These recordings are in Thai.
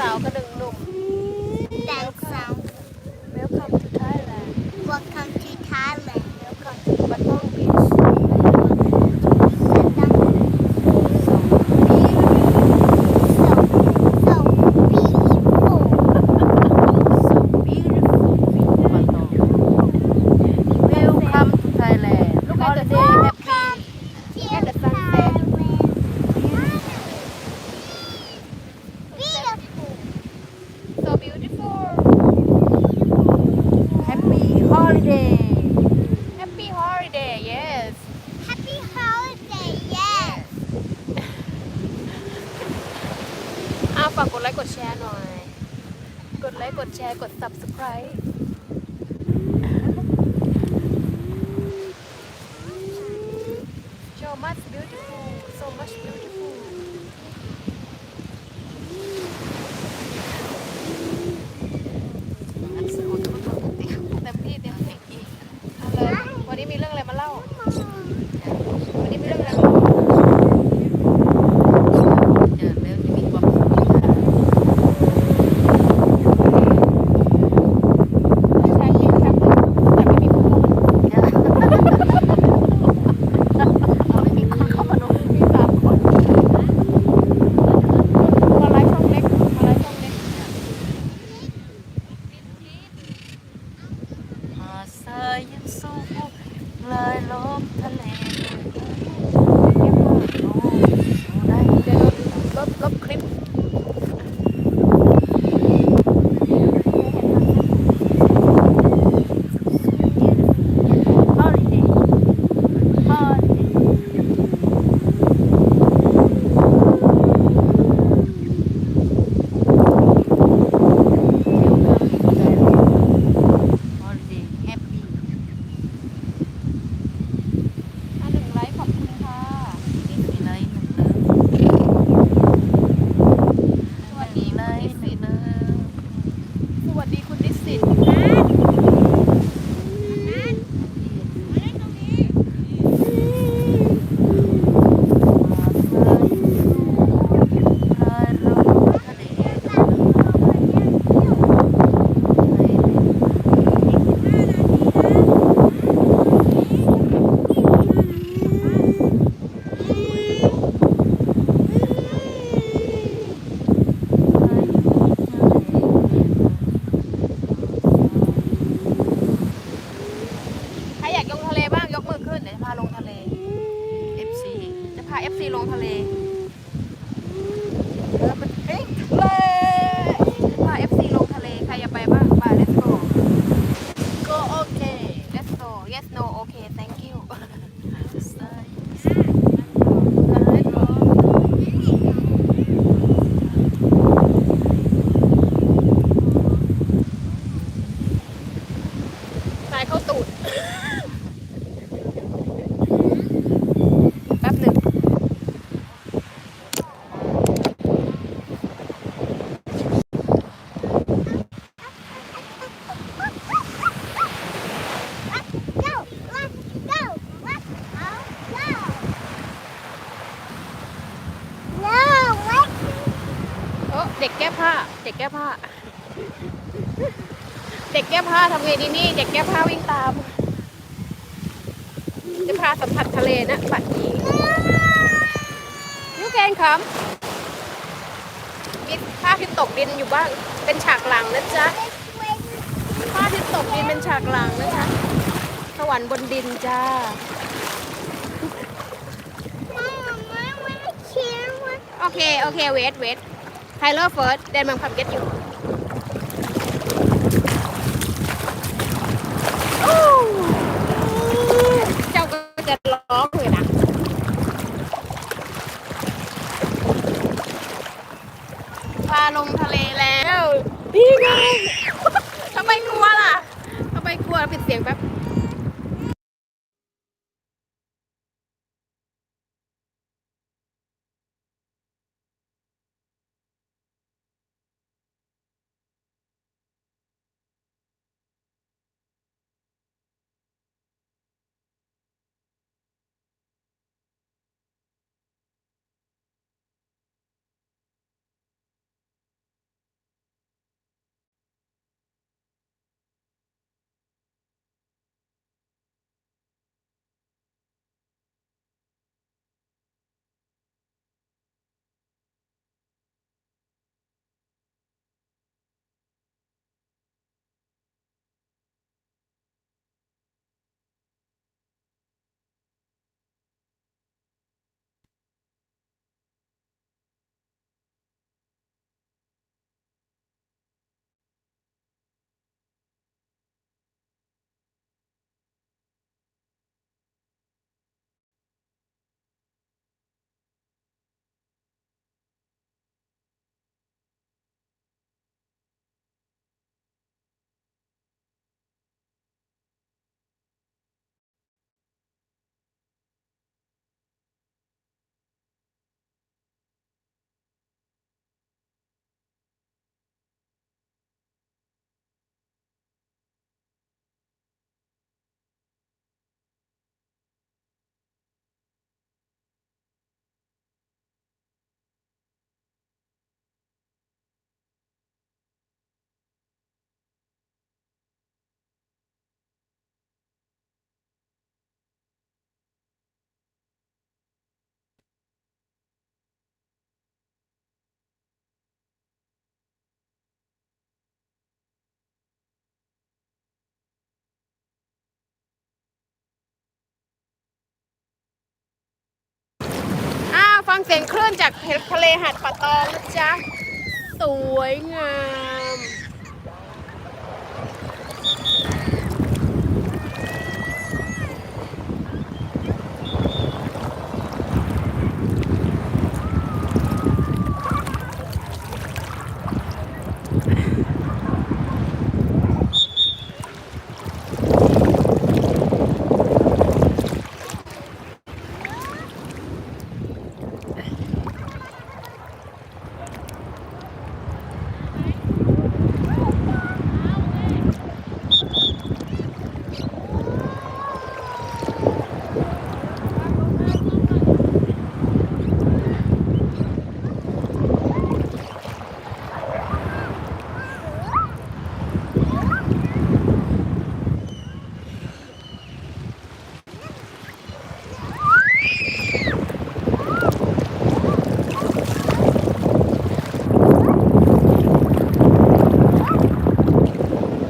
สาวก็ดึง ฝากกดไลค์กดแชร์หน่อย กดไลค์กดแชร์กด subscribe ซีลงทะเลเออมันเฮ้ยทะเลพา FC ลงทะเล ใครอยากไปบ้างไป let's go go okay let's go yes no okay thank you ใส่ let's go สายเข้าตูด แป๊บหนึ่ง Let's go. Let's go. Let's all go. No, let's เออเด็กแก้ผ้า เด็กแก้ผ้า เด็กแก้ผ้าทำไงดีนี่ เด็กแก้ผ้าวิ่งตาม จะพาสัมผัสทะเลนะบัดนี้ยูแกนครับมีผ้าที่ตกดินอยู่บ้าง เป็นฉากหลังนะจ๊ะผ้าที่ตกดินเป็นฉากหลังนะจ๊ะสวรรค์บนดินจ้า Mama, I want to cheer one. โอเค โอเค เวท เวท ไทเลอร์เฟิร์สเดนมังคับเก็ตอยู่เจ้าก็จะร้องเลยนะพาลงทะเลแล้วนี่ไงทำไมกลัวล่ะทำไมกลัวปิดเสียงแป๊บ ฟังเสียงคลื่นจากทะเลหาดป่าตองนะจ๊ะ สวยงาม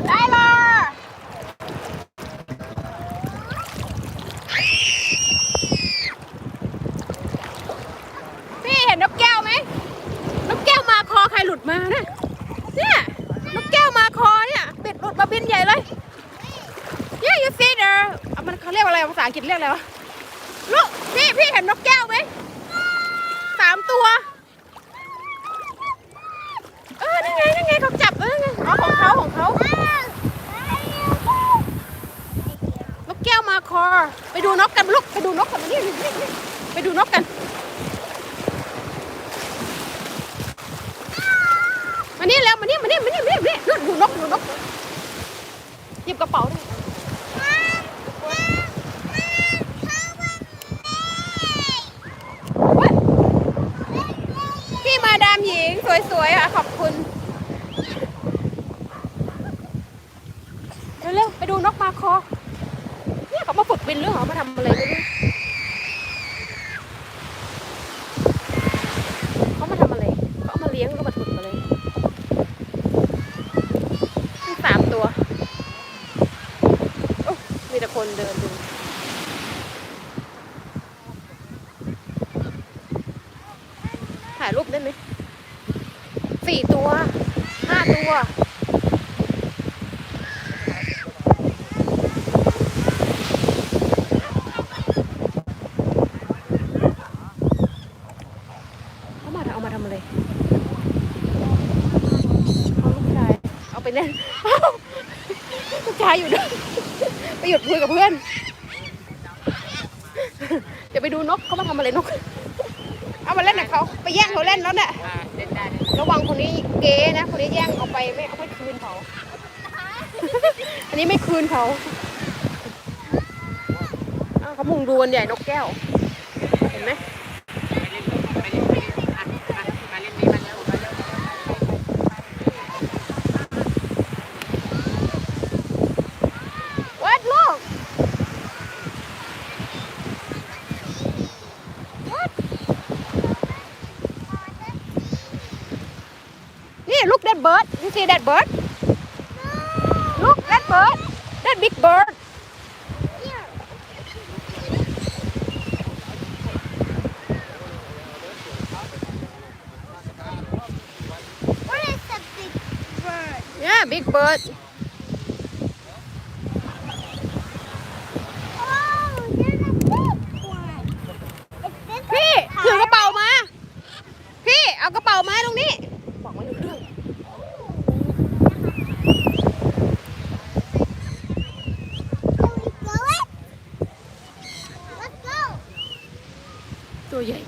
ได้เลยพี่เห็นนกแก้วไหม นกแก้วมาคอใครหลุดมาเนี่ยเนี่ย นกแก้วมาคอเนี่ยเป็ดหลุดมาบินใหญ่เลย Yeah you see there อะมัน เขาเรียกว่าอะไรภาษาอังกฤษเรียกอะไรวะลูกพี่พี่เห็นนกแก้วไหมสามตัว เออนั่นไงนั่นไงเขาจับเออไงอ๋อของเขาของเขานกแก้วมาคอ ไปดูนกกันลูกไปดูนกกันมานี่ไปดูนกกันมานี่แล้วมานี่มานี่มานี่มานี่มานี่นู่นดูนกดูนกหยิบกระเป๋าด้วยพี่มาดามหญิง สวยๆอะขอบคุณเร็วๆไปดูนกมาคอเนี่ยเขามาฝึกบินหรือเหรอมาทำอะไรไม่รู้เขามาทำอะไรเขามาเลี้ยงก็มาฝึกอะไรมีสามตัวโอ้มีแต่คนเดินดูถ่ายรูปได้ไหม สี่ตัวห้าตัวเขามาเอามาทำอะไรเอาลูกชายเอาไปเล่นเอาลูกชายอยู่ด้วยไปหยุดคุยกับเพื่อนเดี๋ยวไปดูนกเขามาทำอะไรนก เอามาเล่นกับเขาไปแย่งเขาเล่นแล้วเนี่ย ระวังคนนี้เก๊นะ คนนี้แย่งเอาไปไม่เอาไม่คืนเขา อันนี้ไม่คืนเขาเขามุงดูกันใหญ่นกแก้ว เห็นไหม What look? What? Yeah, look that bird. You see that bird? Look that bird. That big bird. What is the big bird? Yeah, big bird. Oh, there's a big one. Is this พี่ถือกระเป๋ามา พี่ เอากระเป๋ามาตรงนี้ บอกไม่รู้เรื่อง Can we go it? Let's go. ตัวใหญ่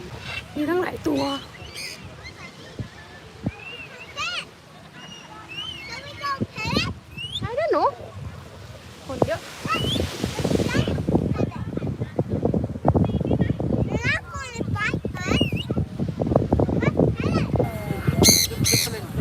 มีทั้งหลายตัว